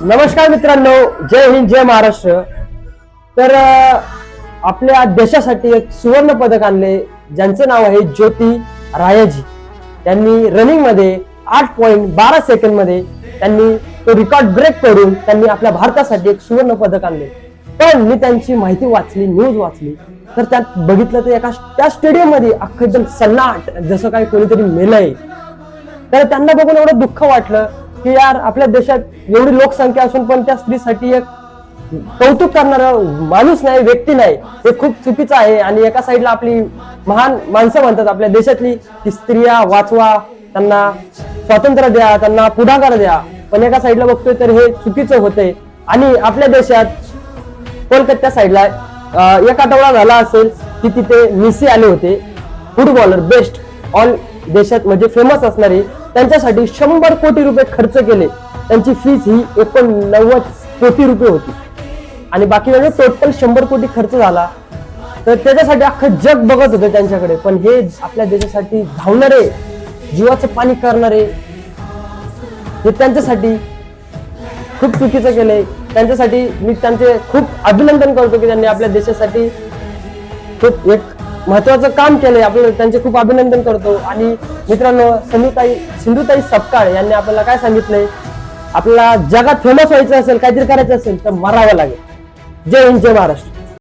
नमस्कार मित्रांनो जय हिंद जय महाराष्ट्र. तर आपल्या देशासाठी एक सुवर्ण पदक आणले ज्यांचं नाव आहे ज्योती रायाजी. त्यांनी रनिंगमध्ये आठ पॉईंट बारा सेकंडमध्ये त्यांनी तो रेकॉर्ड ब्रेक करून त्यांनी आपल्या भारतासाठी एक सुवर्ण पदक आणले. पण मी त्यांची माहिती वाचली न्यूज वाचली. तर त्यात बघितलं तर एका त्या स्टेडियममध्ये अख्खं एकदम सन्नाट जसं काही कोणीतरी मेलंय. तर त्यांना बघून एवढं दुःख वाटलं की यार आपल्या देशात एवढी लोकसंख्या असून पण त्या स्त्रीसाठी एक कौतुक करणारा माणूस नाही व्यक्ती नाही. हे खूप चुकीचं आहे. आणि एका साईडला आपली महान माणसं म्हणतात आपल्या देशातली की स्त्रिया वाचवा त्यांना स्वातंत्र्य द्या त्यांना पुढाकार द्या. पण एका साईडला बघतोय तर हे चुकीचं होतंय. आणि आपल्या देशात कोलकाता साईडला एक आठवडा झाला असेल की तिथे मिसी आले होते फुटबॉलर बेस्ट ऑल देशात म्हणजे फेमस असणारे. त्यांच्यासाठी शंभर कोटी रुपये खर्च केले. त्यांची फीस ही एकोणनव्वद कोटी रुपये होती. आणि बाकी म्हणजे टोटल शंभर कोटी खर्च झाला. तर त्याच्यासाठी अख्खं जग बघत होतं त्यांच्याकडे. पण हे आपल्या देशासाठी धावणारे जीवाचं पाणी करणारे हे त्यांच्यासाठी खूप चुकीचं केलंय. त्यांच्यासाठी मी त्यांचे खूप अभिनंदन करतो की त्यांनी आपल्या देशासाठी खूप एक महत्वाचं काम केलंय. आपल्याला त्यांचे खूप अभिनंदन करतो. आणि मित्रांनो सिंधुताई सिंधुताई सपकाळ यांनी आपल्याला काय सांगितलंय? आपल्याला जगात फेमस व्हायचं असेल काहीतरी करायचं असेल तर मरावं लागेल. जय हिंद जय महाराष्ट्र.